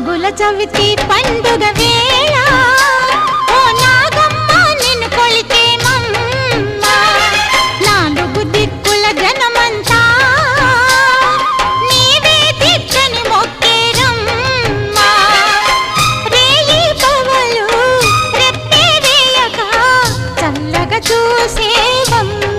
నాగుల చవితి పండుగ వేళ. ఓ నాగమ్మ నిన్ను కొలికే మమ్మ. నాలుగు దిక్కుల జనమంతా నీవే దిక్కని మొక్కేరమ్మ రేయి పవలు రెప్పే వేయక చల్లగా చూసేవమ్మ